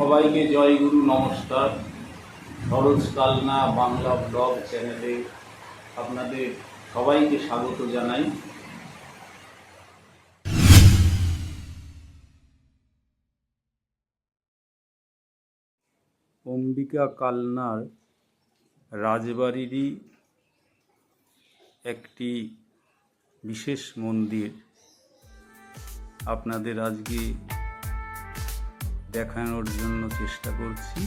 সবাইকে জয় গুরু, নমস্কার। সরোজ কালনা বাংলা ব্লগ চ্যানেলে আপনাদের সবাইকে স্বাগত জানাই। অম্বিকা কালনার রাজবাড়িরই একটি বিশেষ মন্দির। আপনাদের আজকে দেখানোর জন্য চেষ্টা করছি।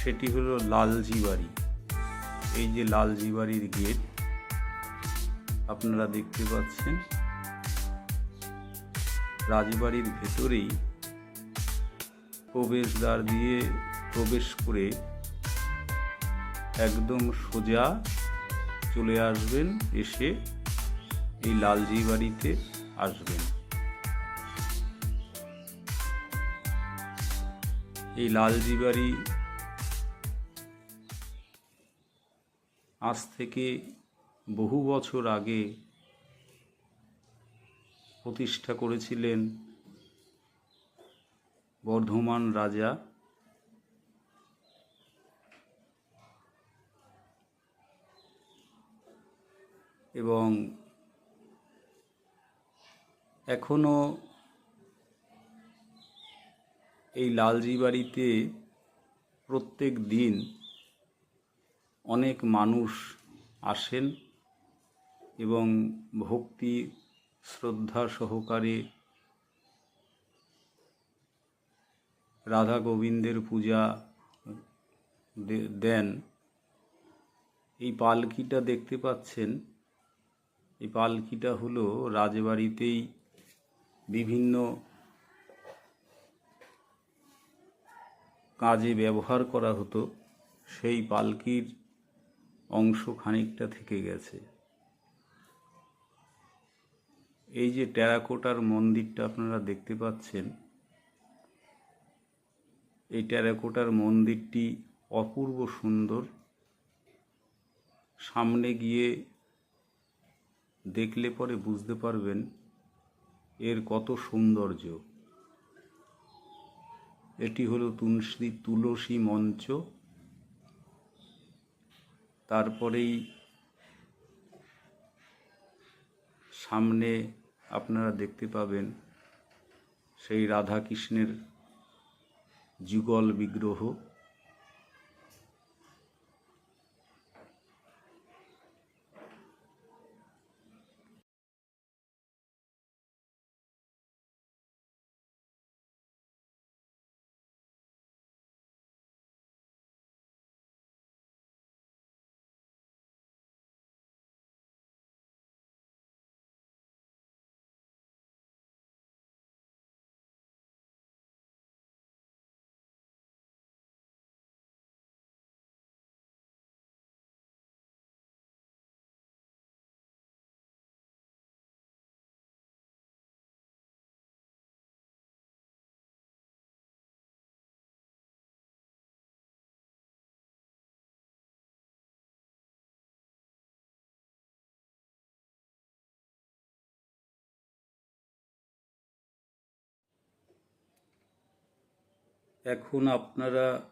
সেটি হলো লালজি বাড়ি এই যে লালজি বাড়ির গেট, আপনারা দেখতে পাচ্ছেন। রাজবাড়ির ভেতরেই প্রবেশদ্বার দিয়ে প্রবেশ করে একদম সোজা চলে আসবেন, এসে এই লালজি বাড়িতে আসবেন। এই লালজি বাড়ি আজ থেকে বহু বছর আগে প্রতিষ্ঠা করেছিলেন বর্ধমান রাজা এবং এখনও এই লালজি বাড়িতে প্রত্যেক দিন অনেক মানুষ আসেন এবং ভক্তি, শ্রদ্ধা সহকারে রাধা গোবিন্দের পূজা দেন। এই পালকিটা দেখতে পাচ্ছেন। এই পালকিটা হলো রাজবাড়িতেই বিভিন্ন কাজে ব্যবহার করা হতো, সেই পালকির অংশ খানিকটা থেকে গেছে। এই যে টেরাকোটার মন্দিরটা আপনারা দেখতে পাচ্ছেন, এই টেরাকোটার মন্দিরটি অপূর্ব সুন্দর। সামনে গিয়ে দেখলে পরে বুঝতে পারবেন এর কত সৌন্দর্য। এটি হলো তুলসী তুলসী মঞ্চ। তারপরেই সামনে আপনারা দেখতে পাবেন সেই রাধা কৃষ্ণের যুগল বিগ্রহ। এখন আপনারা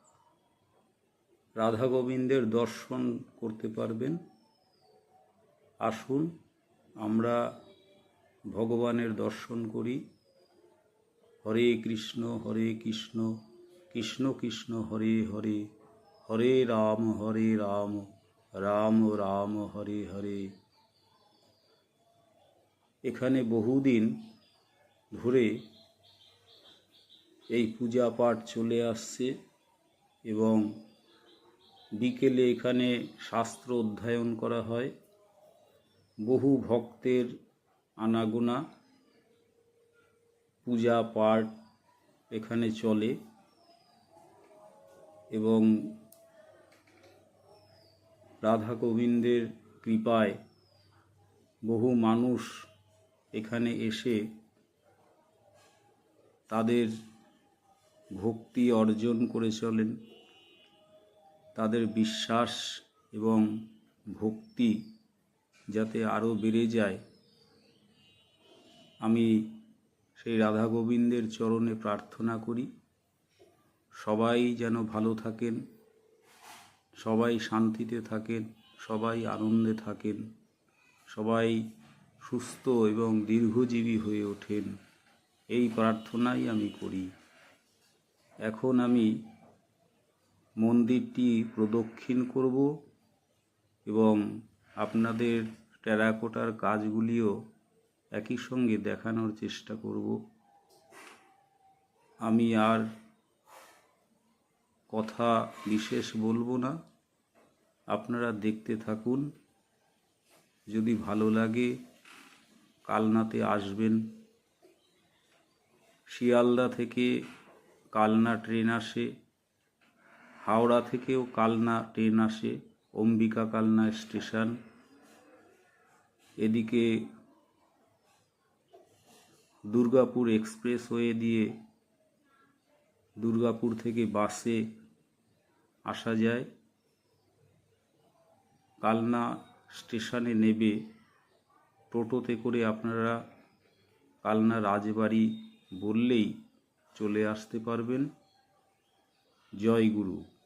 রাধা গোবিন্দের দর্শন করতে পারবেন। আসুন, আমরা ভগবানের দর্শন করি। হরে কৃষ্ণ হরে কৃষ্ণ কৃষ্ণ কৃষ্ণ, হরে হরে হরে রাম হরে রাম রাম রাম, হরে হরে। এখানে বহুদিন ধরে এই পূজা পাঠ চলে আসছে এবং বিকেলে এখানে শাস্ত্র অধ্যয়ন করা হয়। বহু ভক্তের আনাগোনা পূজা পাঠ এখানে চলে এবং রাধা গোবিন্দের কৃপায় বহু মানুষ এখানে এসে তাদের ভক্তি অর্জন করে চলেন। তাদের বিশ্বাস এবং ভক্তি যাতে আরও বেড়ে যায়। আমি সেই রাধা গোবিন্দের চরণে প্রার্থনা করি, সবাই যেন ভালো থাকেন, সবাই শান্তিতে থাকেন, সবাই আনন্দে থাকেন, সবাই সুস্থ এবং দীর্ঘজীবী হয়ে ওঠেন। এই প্রার্থনাই আমি করি। এখন আমি মন্দিরটি প্রদক্ষিণ করব এবং আপনাদের টেরাকোটার কাজগুলিও একই সঙ্গে দেখানোর চেষ্টা করব। আমি আর কথা বিশেষ বলব না। আপনারা দেখতে থাকুন। যদি ভালো লাগে, কালনাতে আসবেন। শিয়ালদা থেকে কালনা ট্রেন আসে, হাওড়া থেকেও কালনা ট্রেন আসে, অম্বিকা কালনা স্টেশন। এদিকে দুর্গাপুর এক্সপ্রেস এক্সপ্রেসওয়ে দিয়ে দুর্গাপুর থেকে বাসে আসা যায়। কালনা স্টেশনে নেবে টোটোতে করে আপনারা কালনা রাজবাড়ি বললেই চলে আসতে পারবেন। জয় গুরু।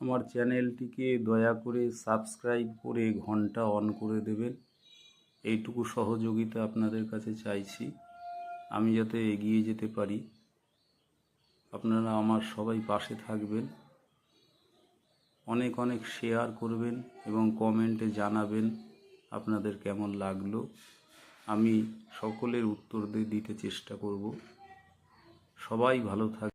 আমার চ্যানেলটিকে দয়া করে সাবস্ক্রাইব করে ঘণ্টা অন করে দেবেন। এইটুকু সহযোগিতা আপনাদের কাছে চাইছি। আমি যাতে এগিয়ে যেতে পারি। আপনারা আমার সবাই পাশে থাকবেন। অনেক অনেক শেয়ার করবেন এবং কমেন্টে জানাবেন আপনাদের কেমন লাগল। আমি সকলের উত্তর দিতে চেষ্টা করব। সবাই ভালো থাকবে